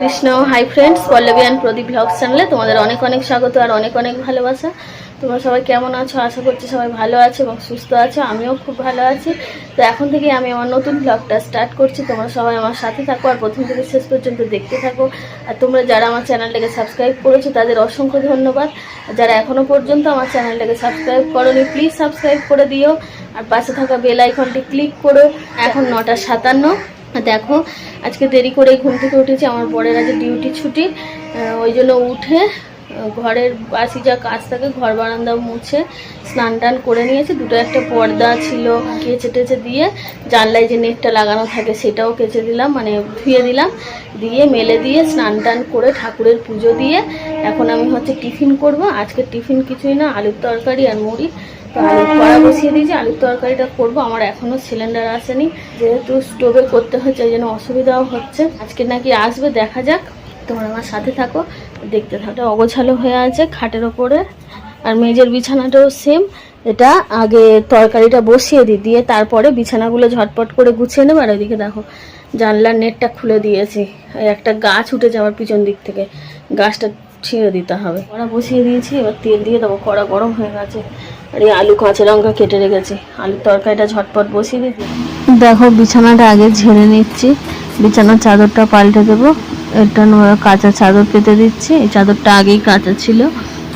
Krishna hi friends Pallavi and Pradeep blog চ্যানেলে তোমাদের অনেক অনেক স্বাগত আর অনেক অনেক ভালোবাসা। তোমরা সবাই কেমন আছো? আশা করছি সবাই ভালো আছো এবং সুস্থ আছো। আমিও খুব ভালো আছি। তো এখন থেকে আমি আমার নতুন ব্লগটা স্টার্ট করছি। তোমরা সবাই আমার সাথে থাকো আর প্রথম থেকে শেষ পর্যন্ত দেখতে থাকো। আর তোমরা যারা আমার চ্যানেলটাকে সাবস্ক্রাইব করেছ, তাদের অসংখ্য ধন্যবাদ। যারা এখনও পর্যন্ত আমার চ্যানেলটাকে সাবস্ক্রাইব করোনি প্লিজ সাবস্ক্রাইব করে দিও। আর পাশে থাকা বেল আইকনটি ক্লিক করো। এখন নটা সাতান্ন। দেখো, আজকে দেরি করে ঘুম থেকে উঠেছি, আমার বরের আজকে ডিউটি ছুটি। ওই জন্য উঠে ঘরের বাসি যা কাজ থাকে, ঘর বারান্দা মুছে স্নান টান করে নিয়েছে। দুটো একটা পর্দা ছিল কেচে টেচে দিয়ে, জানলায় যে নেটটা লাগানো থাকে সেটাও কেচে দিলাম মানে ধুয়ে দিলাম। দিয়ে মেলে দিয়ে স্নান টান করে ঠাকুরের পুজো দিয়ে এখন আমি হচ্ছে টিফিন করব। আজকে টিফিন কিছুই না, আলুর তরকারি আর মুড়ি। তো আলুর কড়া বসিয়ে দিয়েছি, আলুর তরকারিটা করব। আমার এখনও সিলিন্ডার আসেনি। যেহেতু স্টোভে করতে হচ্ছে ওই জন্য অসুবিধাও হচ্ছে। আজকে নাকি আসবে, দেখা যাক। তোমরা আমার সাথে থাকো, দেখতে থাকো। অগোছালো হয়ে আছে খাটের ওপরে। আর মেজের বিছানাটাও সেম এটা আগে তরকারিটা বসিয়ে দিই, দিয়ে তারপরে বিছানাগুলো ঝটপট করে গুছিয়ে নেব। আর ওইদিকে দেখো, জানলার নেটটা খুলে দিয়েছি। একটা গাছ উঠে যাওয়ার পিছন দিক থেকে। গাছটা ছিঁড়ে দিতে হবে। কড়া বসিয়ে দিয়েছি, এবার তেল দিয়ে দেবো। কড়া গরম হয়ে গেছে। আর এই আলু, কাঁচা লঙ্কা কেটে রেখেছি। আলুর তরকারিটা ঝটপট বসিয়ে দিয়েছি দেখো, বিছানাটা আগে ঝেড়ে নিচ্ছি। বিছানার চাদরটা পাল্টে দেবো। এটা কাঁচা চাদর পেতে দিচ্ছি। এই চাদরটা আগেই কাঁচা ছিল।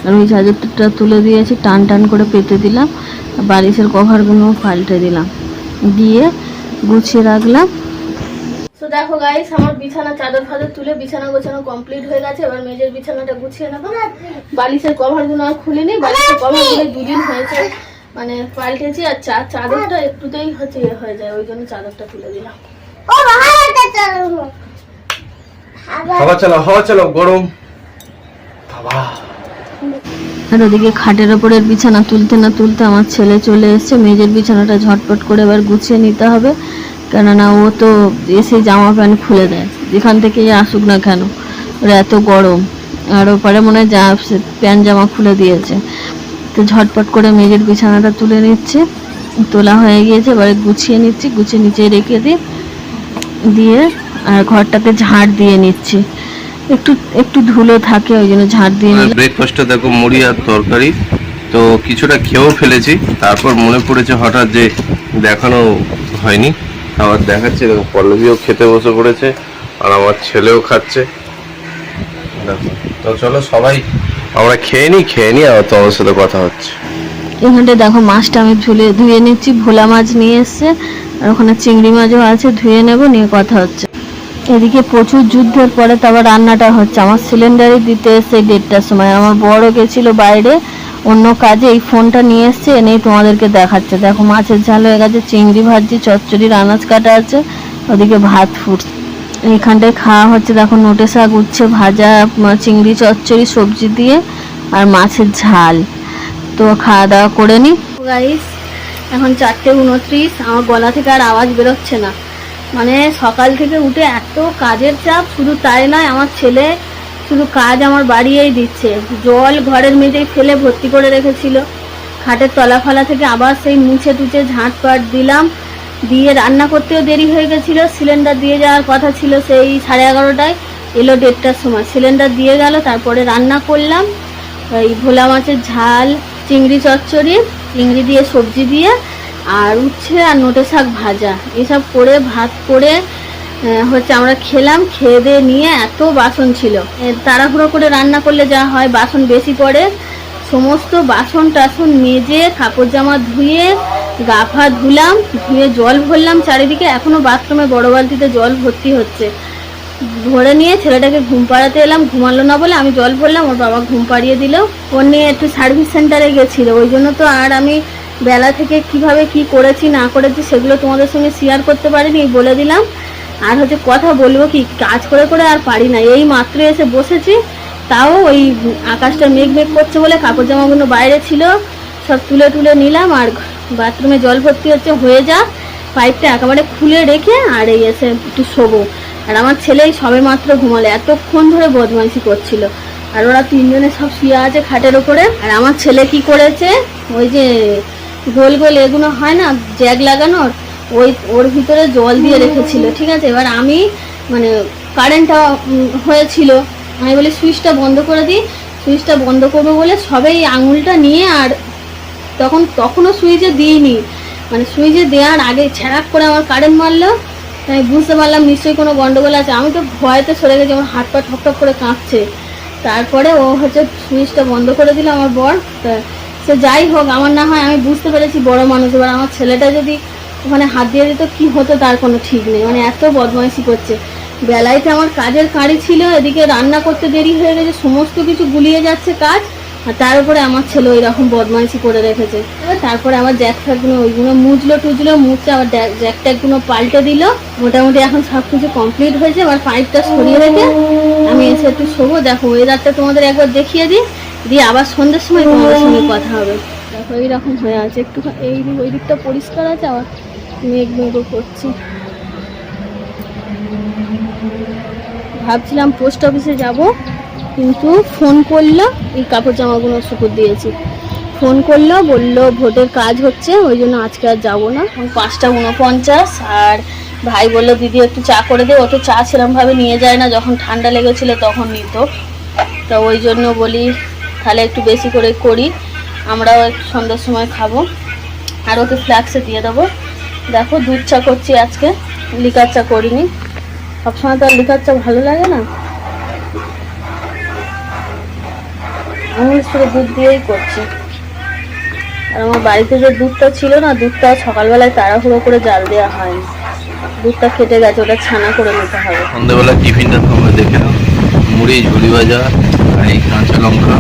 আর ওই চাদরটা তুলে দিয়েছি, টান টান করে পেতে দিলাম। বালিশের কভারগুলোও পাল্টে দিলাম। দিয়ে গুছিয়ে রাখলাম। তো দেখো গাইস আমার বিছানা চাদর ফাদর তুলে বিছানা গোছানো কমপ্লিট হয়ে গেছে। এবার মেজের বিছানাটা গুছিয়ে নেব। বালিশের কভারগুলো আর খুলিনি। বালিশের কভার কভারগুলো দুদিন হয়েছে। মানে পাল্টেছি আর চা চাদরটা একটুতেই হচ্ছে ইয়ে হয়ে যায়। ওই জন্য চাদরটা তুলে দিলাম। হাওয়া চালাও হাওয়া চালাও গরম। বাবা। আর ওদিকে খাটের ওপরের বিছানা তুলতে না তুলতে আমার ছেলে চলে এসেছে। মেজের বিছানাটা ঝটপট করে এবার গুছিয়ে নিতে হবে। কেননা ও তো এসে জামা প্যান্ট খুলে দেয়। যেখান থেকে আসুক না কেন ওর এত গরম। আর ওপারে মনে হয় যা প্যান্ট জামা খুলে দিয়েছে। তো ঝটপট করে মেজের বিছানাটা তুলে নিচ্ছে। তোলা হয়ে গিয়েছে এবারে গুছিয়ে নিচ্ছি। গুছিয়ে নিচে রেখে দিই দিয়ে আর ঘরটাতে ঝাড় দিয়ে নিচ্ছি। একটু একটু ধুলো থাকে ওই জন্য ঝাড় দিয়ে নিলাম। ব্রেকফাস্টে দেখো মুড়ি আর তরকারি। তো কিছুটা খেয়েও ফেলেছি। তারপর মনে পড়েছে হঠাৎ যে দেখানো হয়নি। আবার দেখাচ্ছে, দেখো, পল্লবীও খেতে বসে পড়েছে, আর আমার ছেলেও খাচ্ছে। তো চলো সবাই, আমরা খেয়ে নিই খেয়ে নিই আবার তোমার সাথে কথা হচ্ছে। এখানটায় দেখো, মাছটা আমি ধুলে, ধুয়ে নিচ্ছি, ভোলা মাছ নিয়ে এসছে, আর ওখানে চিংড়ি মাছও আছে, ধুয়ে নেব, নিয়ে কথা হচ্ছে। এদিকে প্রচুর যুদ্ধের পরে তারপর রান্নাটা হচ্ছে। আমার সিলিন্ডারে দিতে এসছে দেড়টার সময়, আমার বড় গেছিল বাইরে অন্য কাজে এই ফোনটা নিয়ে এসছে, এনেই তোমাদেরকে দেখাচ্ছে। দেখো, মাছের ঝাল হয়ে গেছে, চিংড়ি ভাজি, চচ্চড়ির আনাজ কাটা আছে, ওদিকে ভাত ফুটছে। এইখানটায় খাওয়া হচ্ছে, দেখো, নোটে শাক উচ্ছে, ভাজা চিংড়ি, চচ্চড়ি, সবজি দিয়ে, আর মাছের ঝাল। তো খাওয়া দাওয়া করে নি। গাইস এখন চারটে উনত্রিশ, আমার গলা থেকে আর আওয়াজ বেরোচ্ছে না। মানে সকাল থেকে উঠে এত কাজের চাপ, শুধু তাই নয়, আমার ছেলে শুধু কাজ আমার বাড়িয়েই দিচ্ছে। জল ঘরের মেঝেই ফেলে ভর্তি করে রেখেছিল। খাটের তলা ফলা থেকে আবার সেই মুছে টুছে ঝাঁট পাট দিলাম। দিয়ে রান্না করতেও দেরি হয়ে গেছিল। সিলিন্ডার দিয়ে যাওয়ার কথা ছিল সেই সাড়ে এগারোটায়। এলো দেড়টার সময়। সিলিন্ডার দিয়ে গেল, তারপরে রান্না করলাম। এই ভোলা মাছের ঝাল, চিংড়ি চচ্চড়ি, চিংড়ি দিয়ে সবজি দিয়ে, আর উচ্ছে আর নোটে শাক ভাজা। এসব করে, ভাত করে হচ্ছে আমরা খেলাম, খেয়ে দিয়ে নিয়ে এত বাসন ছিল। তাড়াহুড়ো করে রান্না করলে যা হয়, বাসন বেশি পড়ে। সমস্ত বাসন টাসন মেজে কাপড় জামা ধুয়ে, গা ফা ধুলাম, ধুয়ে জল ভরলাম চারিদিকে। এখনও বাথরুমে বড় বালতিতে জল ভর্তি হচ্ছে। ভরে নিয়ে ছেলেটাকে ঘুম পাড়াতে এলাম। ঘুমালো না বলে আমি জল ভরলাম, ওর বাবা ঘুম পাড়িয়ে দিল। ওর নিয়ে একটু সার্ভিস সেন্টারে গেছিল। ওই জন্য তো আর আমি বেলা থেকে কীভাবে কি করেছি, না করেছি, সেগুলো তোমাদের সঙ্গে শেয়ার করতে পারিনি, বলে দিলাম। আর হচ্ছে কথা বলব কি, কাজ করে করে আর পারি না। এই মাত্র এসে বসেছি, তাও ওই আকাশটা মেঘ মেঘ করছে বলে কাপড় জামাগুলো বাইরে ছিল, সব তুলে তুলে নিলাম আর বাথরুমে জল ভর্তি হচ্ছে, হয়ে যা পাইপটা একেবারে খুলে রেখে আর এই এসে একটু শোবো। আর আমার ছেলেই সবে মাত্র ঘুমালে, এতক্ষণ ধরে বদমাইশি করছিল। আর ওরা তিনজনে সব শুয়ে আছে খাটের ওপরে আর আমার ছেলে কি করেছে, ওই যে গোল গোল এগুলো হয় না, জ্যাগ লাগানোর ওই ওর ভিতরে জল দিয়ে রেখেছিল, ঠিক আছে? এবার আমি মানে কারেন্টটা হয়েছিল, আমি বলি সুইচটা বন্ধ করে দিই সুইচটা বন্ধ করব বলে সবে এই আঙুলটা নিয়ে আর তখন, তখনও সুইচে দিইনি। মানে সুইচে দেওয়ার আগে ছ্যাড়াক করে আমার কারেন্ট মারলো আমি বুঝতে পারলাম নিশ্চয়ই কোনো গন্ডগোল আছে। আমি তো ভয়তে সরে গেছি, আমার হাত পা ঠক ঠক করে কাঁপছে। তারপরে ও হচ্ছে সুইচটা বন্ধ করে দিল আমার বর। সে যাই হোক, আমার না হয় আমি বুঝতে পেরেছি বড় মানুষ। এবার আমার ছেলেটা যদি ওখানে হাত দিয়ে দিত কি হতো তার কোনো ঠিক নেই। মানে এত বদমাইশি করছে। বেলাইতে আমার কাজের কাঁড়ি ছিল, এদিকে রান্না করতে দেরি হয়ে গেছে, সমস্ত কিছু গুলিয়ে যাচ্ছে কাজ, আর তার উপরে আমার ছেলে ওই রকম বদমাইশি করে রেখেছে। তারপরে আমার জ্যাক ফ্যাকগুলো ওইগুলো মুজলো টুজলো মুছছে আবার জ্যাক ট্যাকগুলো পাল্টে দিল। মোটামুটি এখন সব কিছু কমপ্লিট হয়েছে। এবার পাইপটা সরিয়ে রেখে আমি এসে একটু শোবো। দেখো ওয়েদারটা তোমাদের একবার দেখিয়ে দিই। দিয়ে আবার সন্ধ্যের সময় তোমাদের সঙ্গে কথা হবে। দেখো, এইরকম হয়ে আছে। একটু এই ওই দিকটা পরিষ্কার আছে আবার। মেঘ মেঘ করছি। ভাবছিলাম পোস্ট অফিসে যাব, কিন্তু ফোন করল, এই কাপড় জামাগুলো শুকুর দিয়েছি। ফোন করল, বলল ভোটের কাজ হচ্ছে, ওই জন্য আজকে আর যাব না। পাঁচটা উনপঞ্চাশ, আর ভাই বলল, দিদি, একটু চা করে দে। ও তো চা সেরমভাবে নিয়ে যায় না, যখন ঠান্ডা লেগেছিল তখন নিত। তো ওই জন্য বলি, তাহলে একটু বেশি করে করি, আমরাও একটু সন্ধ্যার সময় খাব। আর ওকে ফ্ল্যাক্সে দিয়ে দেবো। দেখো, দুধ চা করছি আজকে। লিকার চা করিনি। সবসময় তো আর লিকার চা ভালো লাগে না। আমি শুধু দুধ দিয়েই করছি। আর আমার বাড়িতে যে দুধটা ছিল না, দুধটা সকালবেলায় তাড়াহুড়ো করে জাল দেওয়া হয়নি। দুধটা কেটে গেছে, ওটা ছানা করে নিতে হবে। সন্ধ্যেবেলা টিফিনটা তোমরা দেখে নাও। মুড়ি ঝুড়ি ভাজা আর এই কাঁচা লঙ্কা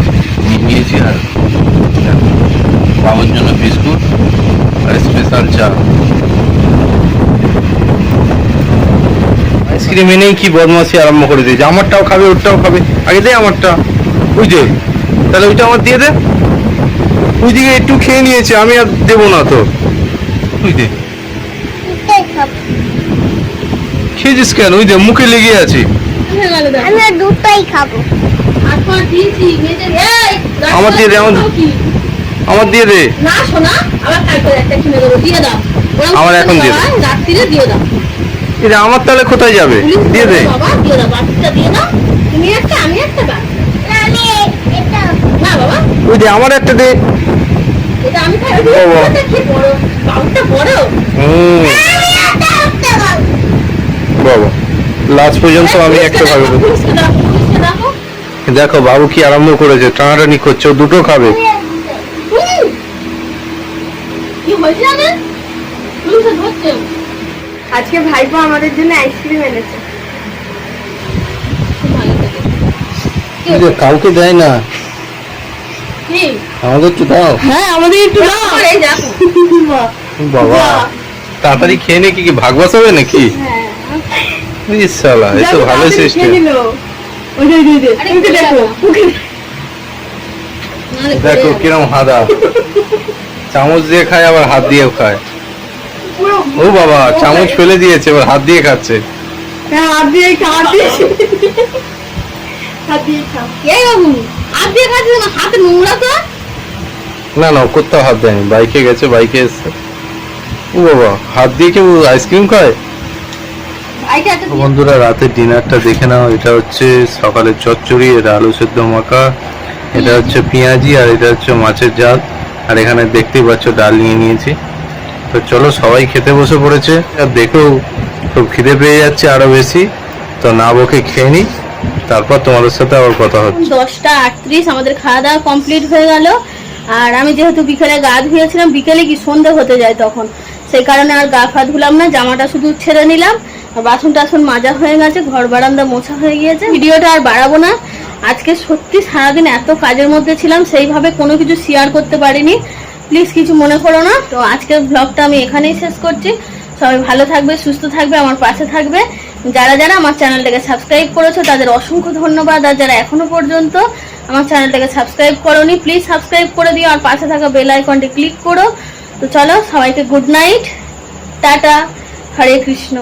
নিয়েছি আর বাবার জন্য বিস্কুট আর স্পেশাল চা। আইসক্রিম এনেই কি বদমাসি আরম্ভ করে দিয়েছে? আমারটাও খাবে ওরটাও খাবে। আগে দে আমারটা। বুঝলে তাহলে ওইটা আমার দিয়ে দে। ওই দিকে একটু খেয়ে নিয়েছে আমি আর দেবো না তো। বুঝলে খেয়েছিস কেন? ওই দে মুখে লেগে আছে। আমি খাব। আমার দিয়ে দে, আমার- আমার দিয়ে দে। না শোনা আবার তারপরে একটা কিনে দেবো দিয়ে দাও। আমার এখন দিয়ে দাও। রাত্রিরে দিয়ে দাও। এটা আমার তাহলে কোথায় যাবে? দিয়ে দে। বলবে, বাবা দিয়ে দাও বাকিটা দিয়ে দাও। তুমি একটা আমি একটা বা আমি এটা না বাবা। ওই দে আমার একটা দে। এটা আমি খাই বাবা। কি বড় বাবুটা বড় হুম, বাবা লাস্ট পর্যন্ত আমি একটা খাব। দেখো বাবু কি আরম্ভ করেছে টানাটানি করছে ও দুটো খাবে। কি হয়েছে জানেন আজকে ভাইপো আমাদের জন্য আইসক্রিম এনেছে। কাউকে দেয় না। আমাদের তো দাও। হ্যাঁ আমাদের একটু দাও। দেখো বাবা তাড়াতাড়ি খেয়ে নে কি কি ভাগ বসাবে নাকি? হ্যাঁ। ইস শালা এ তো ভালো সিস্টেম আরে একটু দেখো দেখো। কিরম হাদা। চামচ দিয়ে খায় আবার হাত দিয়েও খায়। ও বাবা চামচ ফেলে দিয়েছে এবার হাত দিয়ে খাচ্ছে। হাত দিয়ে খা হাত দিয়ে হাত দিয়ে খা। এই বাবু হাত দিয়ে খাচ্ছিস না হাতে নোংরা তো? না না ও কোথাও হাত দেয়নি বাইকে গেছে বাইকে এসছে। ও বাবা হাত দিয়ে কেউ আইসক্রিম খায়? বন্ধুরা রাতের ডিনারটা দেখে নাও এটা হচ্ছে সকালের চচ্চড়ি এটা আলু সেদ্ধ মাখা এটা হচ্ছে পেঁয়াজি আর এটা হচ্ছে মাছের জাল আর এখানে দেখতেই পাচ্ছ ডাল নিয়ে নিয়েছি। তো চলো সবাই খেতে বসে পড়েছে। আর দেখেও খুব খিদে পেয়ে যাচ্ছে আরও বেশি। তো না বকে খেয়ে নি। তারপর তোমাদের সাথে আবার কথা হচ্ছে। দশটা আটত্রিশ, আমাদের খাওয়া দাওয়া কমপ্লিট হয়ে গেল। আর আমি যেহেতু বিকেলে গা ধুয়েছিলাম, বিকেলে কি সন্ধে হতে যায় তখন। সেই কারণে আর গা ফা ধুলাম না, জামাটা শুধু ছেড়ে নিলাম। বাসন টাসন মাজা হয়ে গেছে, ঘর বারান্দা মোছা হয়ে গিয়েছে। ভিডিওটা আর বাড়াবো না। আজকে সত্যি সারাদিন এত কাজের মধ্যে ছিলাম, সেইভাবে কোনো কিছু শেয়ার করতে পারিনি। প্লিজ কিছু মনে করো না। তো আজকের ব্লগটা আমি এখানেই শেষ করছি। সবাই ভালো থাকবে, সুস্থ থাকবে, আমার পাশে থাকবে। যারা যারা আমার চ্যানেলটাকে সাবস্ক্রাইব করেছ, তাদের অসংখ্য ধন্যবাদ। আর যারা এখনও পর্যন্ত আমার চ্যানেলটাকে সাবস্ক্রাইব করোনি প্লিজ সাবস্ক্রাইব করে দিও। আর পাশে থাকা বেল আইকনটি ক্লিক করো। তো চলো, সবাইকে good night tata. Hare Krishna.